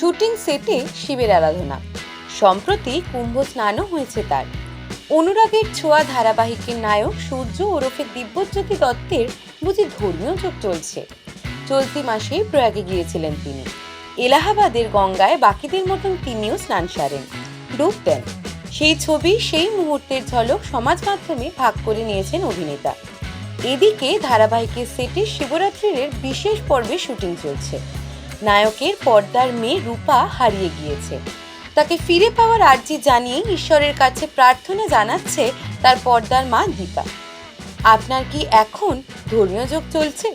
Shooting সেটে শিবের আরাধনা। সম্প্রতি কুম্ভ স্নানও হয়েছে তার। অনুরাগের ছোঁয়া ধারাবাহিকের নায়ক সূর্য ওরফে দিব্যজ্যোতি দত্তের বুঝি ধর্মীয় যোগ চলছে। চলতি মাসেই প্রয়াগে গিয়েছিলেন তিনি। এলাহাবাদের গঙ্গায় বাকিদের মতন তিনিও স্নান সারেন। ডুব দেন। সেই ছবি, সেই মুহূর্তের ঝলক সমাজ মাধ্যমে ভাগ করে নিয়েছেন অভিনেতা। এদিকে ধারাবাহিকের সেটে শিবরাত্রির বিশেষ পর্বে শুটিং চলছে। নায়কের পর্দার মেয়ে রূপা হারিয়ে গিয়েছে। তাকে ফিরে পাওয়ার আর্জি জানিয়ে ঈশ্বরের কাছে প্রার্থনা জানাচ্ছে তার পর্দার মা দীপা। আপনার কি এখন ধর্মীয় যোগ চলছে?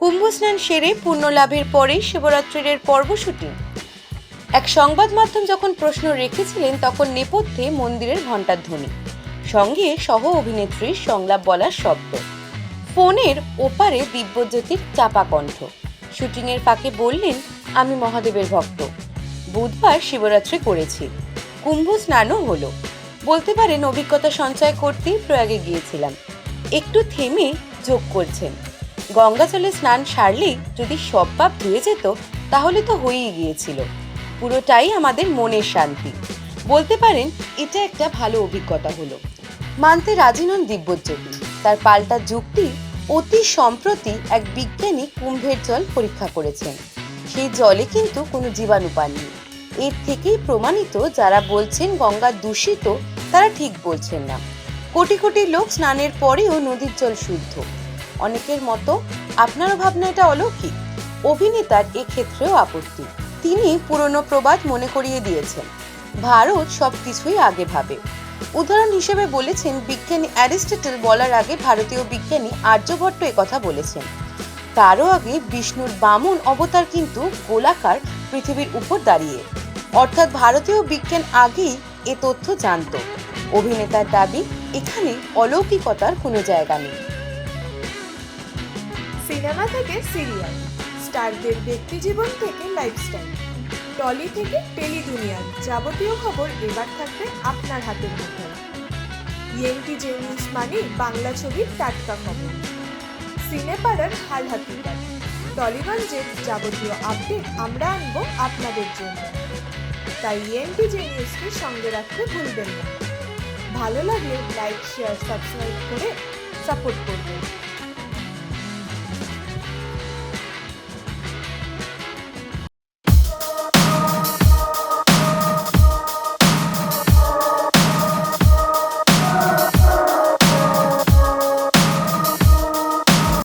কুম্ভ স্নান সেরে পুণ্য লাভের পরে শিবরাত্রির পর্ব শুটিং এক সংবাদ মাধ্যম যখন প্রশ্ন রেখেছিলেন, তখন নেপথ্যে মন্দিরের ঘণ্টার ধ্বনি সঙ্গে সহ অভিনেত্রীর সংলাপ বলার শব্দ। ফোনের ওপারে দিব্যজ্যোতির চাপা কণ্ঠ। শুটিংয়ের ফাঁকে বললেন, আমি মহাদেবের ভক্ত। বুধবার শিবরাত্রি করেছি। কুম্ভ স্নানও হলো। বলতে পারেন অভিজ্ঞতা সঞ্চয় করতেই প্রয়াগে গিয়েছিলাম। একটু থেমে যোগ করছেন। গঙ্গা জলে স্নান সারলেই যদি সব পাপ ধুয়ে যেত, তাহলে তো হয়েই গিয়েছিল। পুরোটাই আমাদের মনের শান্তি। বলতে পারেন, এটা একটা ভালো অভিজ্ঞতা হলো। মানতে রাজি নন দিব্যজ্যোতি তার পাল্টা যুক্তি অতি সম্প্রতি এক বিজ্ঞানী কুম্ভের জল পরীক্ষা করেছেন। সেই জলে কিন্তু কোনো জীবাণু পাননি। এর থেকেই প্রমাণিত যারা বলছেন গঙ্গা দূষিত, তারা ঠিক বলছেন না। কোটি কোটি লোক স্নানের পরেও নদীর জল শুদ্ধ। অনেকের মতো আপনারও ভাবনা এটা অলৌকিক। অভিনেতার এক্ষেত্রেও আপত্তি। তিনি পুরনো প্রবাদ মনে করিয়ে দিয়েছেন। ভারত সব কিছুই আগে ভাবে। উদাহরণ হিসেবে বলেছেন, বিজ্ঞানী অ্যারিস্টটল বলার আগে ভারতীয় বিজ্ঞানী আর্যভট্ট কথা বলেছেন। তারও আগে বিষ্ণুর বামন অবতার কিন্তু গোলাকার পৃথিবীর উপর দাঁড়িয়ে। অর্থাৎ ভারতীয় বিজ্ঞান আগেই এ তথ্য জানত। অভিনেতার দাবি, এখানে অলৌকিকতার কোনো জায়গা নেই। সিনেমা থেকে সিরিয়াল, স্টারদের ব্যক্তিজীবন থেকে লাইফস্টাইল। টলি থেকে টেলি দুনিয়ার যাবতীয় খবর এবার থাকবে আপনার হাতের মুঠোয়। ইএনটি জে নিউজ মানে বাংলা ছবির টাটকা খবর। সিনেপাড়ার হাল হাতিকার টলিগঞ্জের যাবতীয় আপডেট আমরা আনব আপনাদের জন্য। তাই ইএনটি জে নিউজকে সঙ্গে রাখতে ভুলবেন না। ভালো লাগলে লাইক, শেয়ার, সাবস্ক্রাইব করে সাপোর্ট করবেন।